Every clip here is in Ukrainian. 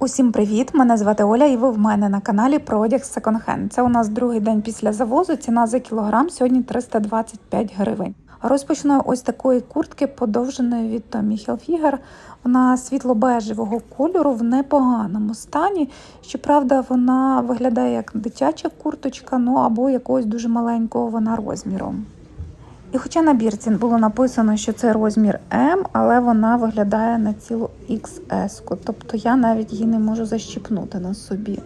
Усім привіт! Мене звати Оля, і ви в мене на каналі про одяг Hand. Це у нас другий день після завозу. Ціна за кілограм сьогодні 325 гривень. Розпочну ось такої куртки, подовженої від Tommy Hilfiger. Вона світло-бежевого кольору в непоганому стані. Щоправда, вона виглядає як дитяча курточка, ну або якогось дуже маленького вона розміром. І хоча на бірці було написано, що це розмір М, але вона виглядає на цілу XS, тобто я навіть її не можу защіпнути на собі.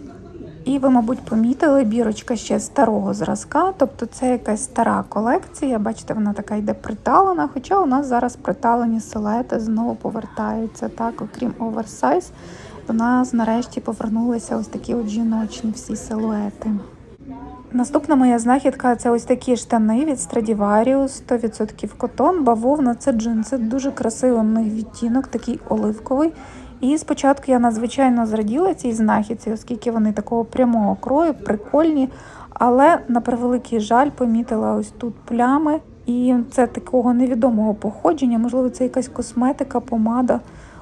І ви, мабуть, помітили, бірочка ще старого зразка, тобто це якась стара колекція. Бачите, вона така йде приталена, хоча у нас зараз приталені силуети знову повертаються, так, окрім оверсайз, до нас нарешті повернулися ось такі от жіночні всі силуети. Наступна моя знахідка це ось такі штани від Stradivarius, 100% котон, бавовна, це джинси, дуже красивий відтінок, такий оливковий. І спочатку я надзвичайно зраділа цій знахідці, оскільки вони такого прямого крою, прикольні. Але на превеликий жаль помітила ось тут плями. І це такого невідомого походження, можливо, це якась косметика, помада.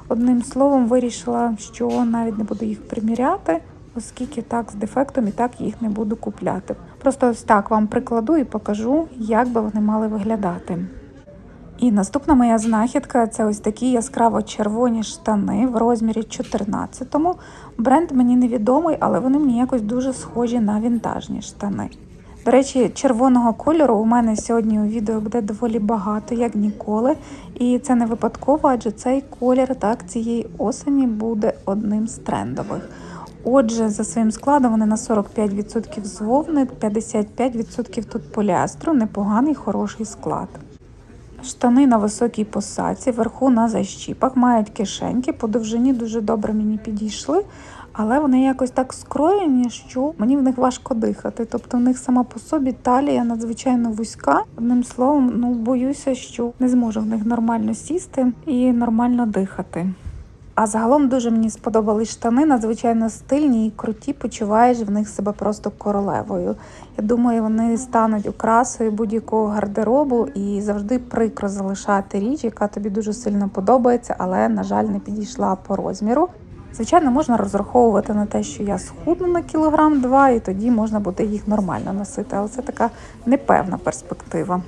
Одним словом, вирішила, що навіть не буду їх приміряти оскільки так з дефектом і так їх не буду купляти. Просто ось так вам прикладу і покажу, як би вони мали виглядати. І наступна моя знахідка це ось такі яскраво-червоні штани в розмірі 14-му. Бренд мені невідомий, але вони мені якось дуже схожі на вінтажні штани. До речі, червоного кольору у мене сьогодні у відео буде доволі багато, як ніколи. І це не випадково, адже цей колір так цієї осені буде одним з трендових. Отже, за своїм складом вони на 45% з вовни, 55% тут поліастру, непоганий хороший склад. Штани на високій посадці, вверху на защіпах, мають кишеньки, по довжині дуже добре мені підійшли, але вони якось так скроєні, що мені в них важко дихати. Тобто в них сама по собі талія надзвичайно вузька. Одним словом, ну боюся, що не зможу в них нормально сісти і нормально дихати. А загалом дуже мені сподобались штани, надзвичайно стильні і круті. Почуваєш в них себе просто королевою. Я думаю, вони стануть окрасою будь-якого гардеробу і завжди прикро залишати річ, яка тобі дуже сильно подобається, але, на жаль, не підійшла по розміру. Звичайно, можна розраховувати на те, що я схудну на кілограм два, і тоді можна буде їх нормально носити, але це така непевна перспектива.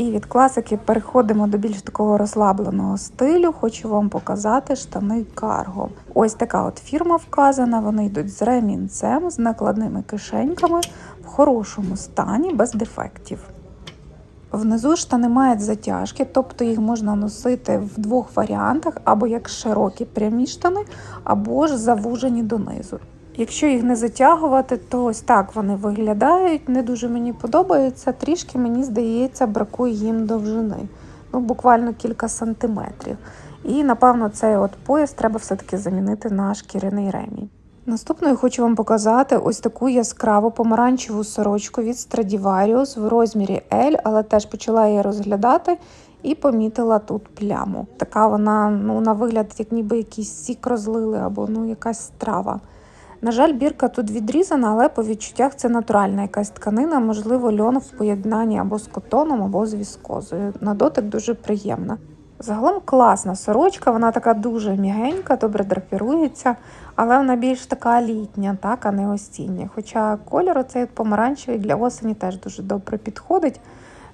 І від класики переходимо до більш такого розслабленого стилю. Хочу вам показати штани карго. Ось така от фірма вказана. Вони йдуть з ремінцем, з накладними кишеньками в хорошому стані, без дефектів. Внизу штани мають затяжки, тобто їх можна носити в двох варіантах: або як широкі прямі штани, або ж завужені донизу. Якщо їх не затягувати, то ось так вони виглядають. Не дуже мені подобається. Трішки, мені здається, бракує їм довжини. Ну, буквально кілька сантиметрів. І, напевно, цей от пояс треба все-таки замінити на шкіряний ремінь. Наступною хочу вам показати ось таку яскраву помаранчеву сорочку від Stradivarius в розмірі L, але теж почала її розглядати і помітила тут пляму. Така вона ну, на вигляд, як ніби якийсь сік розлили або ну, якась страва. На жаль, бірка тут відрізана, але по відчуттях це натуральна якась тканина, можливо, льон в поєднанні або з котоном, або з віскозою. На дотик дуже приємна. Загалом класна сорочка, вона така дуже м'ягенька, добре драпірується, але вона більш така літня, так, а не осіння. Хоча кольор оцей помаранчевий для осені теж дуже добре підходить.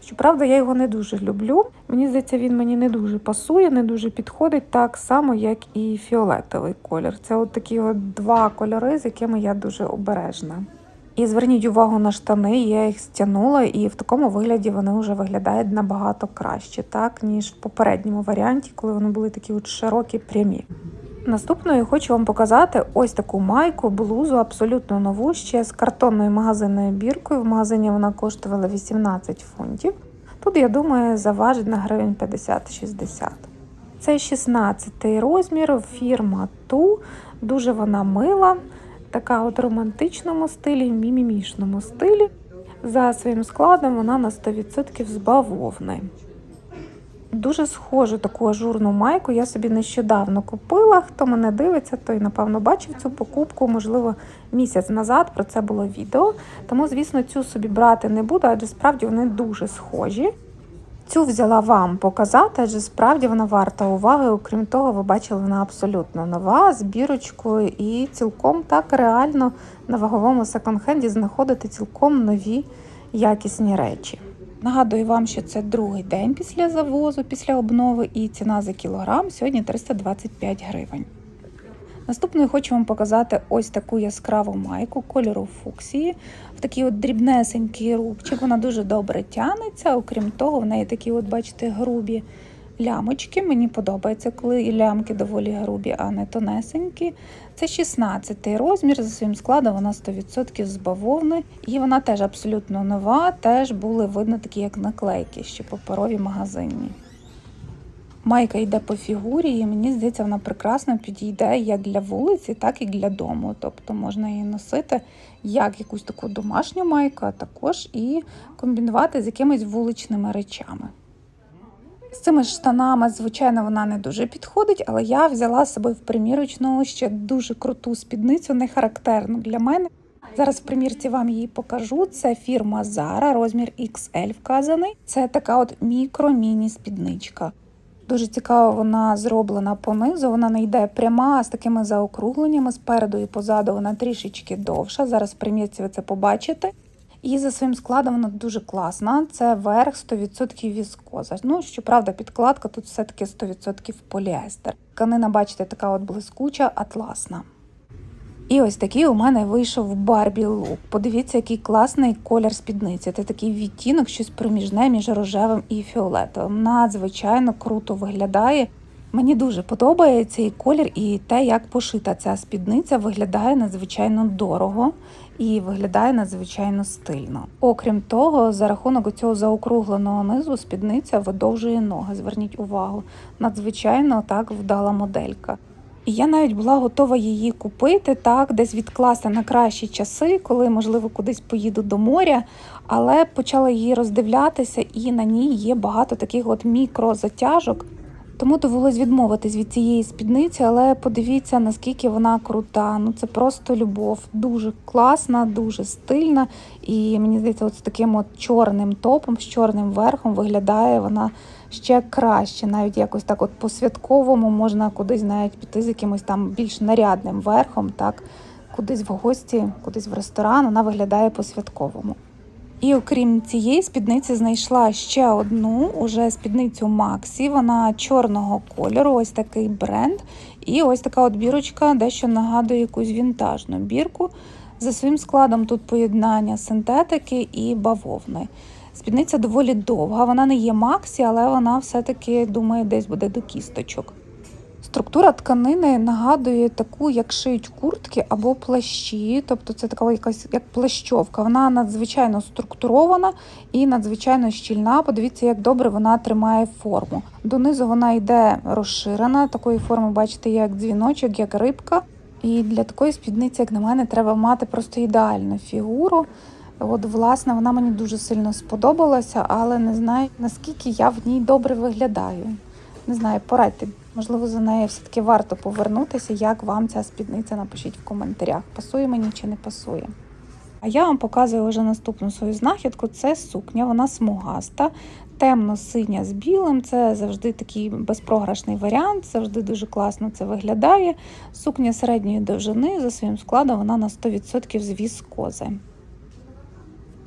Щоправда, я його не дуже люблю. Мені здається, він мені не дуже пасує, не дуже підходить так само, як і фіолетовий колір. Це от такі от два кольори, з якими я дуже обережна. І зверніть увагу на штани, я їх стягнула, і в такому вигляді вони вже виглядають набагато краще, так, ніж в попередньому варіанті, коли вони були такі от широкі, прямі. Наступною хочу вам показати ось таку майку, блузу, абсолютно нову, ще з картонною магазинною біркою. В магазині вона коштувала 18 фунтів. Тут, я думаю, заважить на гривень 50-60. Це 16 розмір, фірма Ту. Дуже вона мила, така от романтичному стилі, мімімішному стилі. За своїм складом вона на 100% з бавовни. Дуже схожу таку ажурну майку я собі нещодавно купила. Хто мене дивиться, той, напевно, бачив цю покупку, можливо, місяць назад про це було відео. Тому, звісно, цю собі брати не буду, адже справді вони дуже схожі. Цю взяла вам показати, адже справді вона варта уваги. Окрім того, ви бачили, вона абсолютно нова з бірочкою і цілком так реально на ваговому секонд-хенді знаходити цілком нові якісні речі. Нагадую вам, що це другий день після завозу, після обнови, і ціна за кілограм сьогодні 325 гривень. Наступною хочу вам показати ось таку яскраву майку кольору фуксії. В такий от дрібнесенький рубчик. Вона дуже добре тянеться. Окрім того, в неї такі, от, бачите, грубі лямочки. Мені подобається, коли лямки доволі грубі, а не тонесенькі. Це 16 розмір. За своїм складом вона 100% з бавовни. І вона теж абсолютно нова. Теж були видно такі, як наклейки, ще паперові магазинні. Майка йде по фігурі, і мені здається, вона прекрасно підійде як для вулиці, так і для дому. Тобто можна її носити як якусь таку домашню майку, а також і комбінувати з якимись вуличними речами. З цими штанами, звичайно, вона не дуже підходить, але я взяла з собою в примірочну ще дуже круту спідницю, не характерну для мене. Зараз в примірці вам її покажу. Це фірма Zara, розмір XL вказаний. Це така от мікро-міні спідничка. Дуже цікаво, вона зроблена понизу. Вона не йде пряма, а з такими заокругленнями спереду і позаду вона трішечки довша. Зараз в примірці ви це побачите. І за своїм складом вона дуже класна. Це верх 100% віскоза. Ну, щоправда, підкладка тут все-таки 100% поліестер. Тканина, бачите, така от блискуча, атласна. І ось такий у мене вийшов Барбі лук. Подивіться, який класний колір спідниці. Це такий відтінок, щось проміжне між рожевим і фіолетовим. Надзвичайно круто виглядає. Мені дуже подобається і колір, і те, як пошита ця спідниця, виглядає надзвичайно дорого і виглядає надзвичайно стильно. Окрім того, за рахунок цього заокругленого низу спідниця видовжує ноги. Зверніть увагу, надзвичайно так вдала моделька. Я навіть була готова її купити, так, десь відкласти на кращі часи, коли, можливо, кудись поїду до моря, але почала її роздивлятися, і на ній є багато таких от мікрозатяжок. Тому довелось відмовитись від цієї спідниці, але подивіться, наскільки вона крута. Ну це просто любов. Дуже класна, дуже стильна. І мені здається, от з таким от чорним топом, з чорним верхом виглядає вона ще краще. Навіть якось так, от по святковому можна кудись навіть піти з якимось там більш нарядним верхом, так, кудись в гості, кудись в ресторан. Вона виглядає по святковому. І окрім цієї спідниці, знайшла ще одну уже спідницю Максі. Вона чорного кольору, ось такий бренд. І ось така от бірочка, дещо нагадує якусь вінтажну бірку. За своїм складом тут поєднання синтетики і бавовни. Спідниця доволі довга, вона не є Максі, але вона все-таки, думаю, десь буде до кісточок. Структура тканини нагадує таку, як шиють куртки або плащі, тобто це така якась як плащовка. Вона надзвичайно структурована і надзвичайно щільна. Подивіться, як добре вона тримає форму. Донизу вона йде розширена, такої форми, бачите, як дзвіночок, як рибка. І для такої спідниці, як на мене, треба мати просто ідеальну фігуру. От, власне, вона мені дуже сильно сподобалася, але не знаю, наскільки я в ній добре виглядаю. Не знаю, порадьте. Можливо, за нею все-таки варто повернутися. Як вам ця спідниця? Напишіть в коментарях, пасує мені чи не пасує. А я вам показую вже наступну свою знахідку. Це сукня, вона смугаста, темно-синя з білим. Це завжди такий безпрограшний варіант, завжди дуже класно це виглядає. Сукня середньої довжини, за своїм складом, вона на 100% з віскози.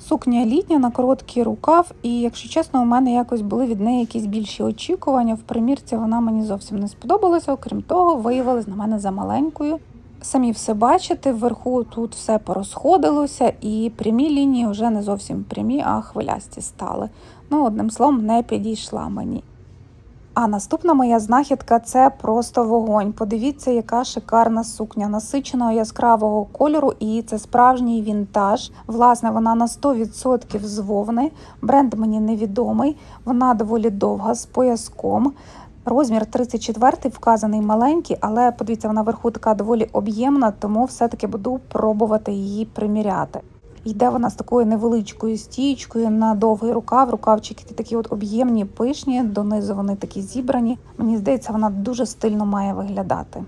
Сукня літня на короткий рукав, і, якщо чесно, у мене якось були від неї якісь більші очікування. В примірці вона мені зовсім не сподобалася. Окрім того, виявилась на мене за маленькою. Самі все бачите, вверху тут все порозходилося, і прямі лінії вже не зовсім прямі, а хвилясті стали. Ну, одним словом, не підійшла мені. А наступна моя знахідка це просто вогонь. Подивіться, яка шикарна сукня насиченого яскравого кольору, і це справжній вінтаж. Власне, вона на 100% з вовни. Бренд мені невідомий. Вона доволі довга з пояском. Розмір 34 вказаний маленький, але подивіться, вона вверху така доволі об'ємна, тому все-таки буду пробувати її приміряти. Йде вона з такою невеличкою стічкою на довгий рукав. Рукавчики такі от об'ємні, пишні, донизу вони такі зібрані. Мені здається, вона дуже стильно має виглядати.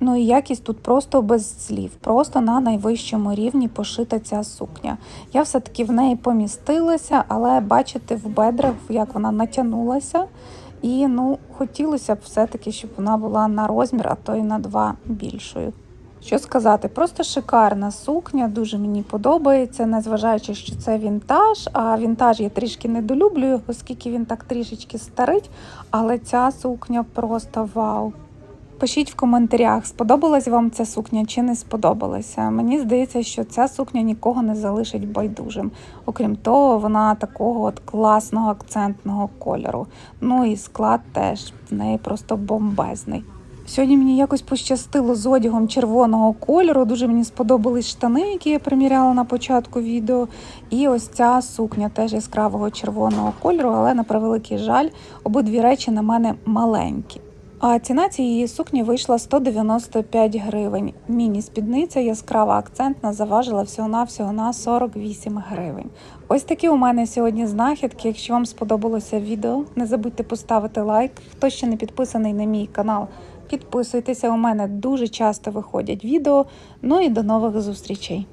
Ну і якість тут просто без слів, просто на найвищому рівні пошита ця сукня. Я все-таки в неї помістилася, але бачите в бедрах, як вона натягнулася. І ну, хотілося б все-таки, щоб вона була на розмір, а то й на два більшою. Що сказати, просто шикарна сукня, дуже мені подобається, незважаючи, що це вінтаж. А вінтаж я трішки недолюблюю, оскільки він так трішечки старить. Але ця сукня просто вау. Пишіть в коментарях, сподобалась вам ця сукня чи не сподобалася. Мені здається, що ця сукня нікого не залишить байдужим. Окрім того, вона такого от класного акцентного кольору. Ну і склад теж в неї просто бомбезний. Сьогодні мені якось пощастило з одягом червоного кольору. Дуже мені сподобались штани, які я приміряла на початку відео. І ось ця сукня теж яскравого червоного кольору, але на превеликий жаль, обидві речі на мене маленькі. А ціна цієї сукні вийшла 195 гривень. Міні-спідниця яскрава акцентна заважила всього-навсього на 48 гривень. Ось такі у мене сьогодні знахідки. Якщо вам сподобалося відео, не забудьте поставити лайк. Хто ще не підписаний на мій канал, підписуйтеся. У мене дуже часто виходять відео. Ну і до нових зустрічей.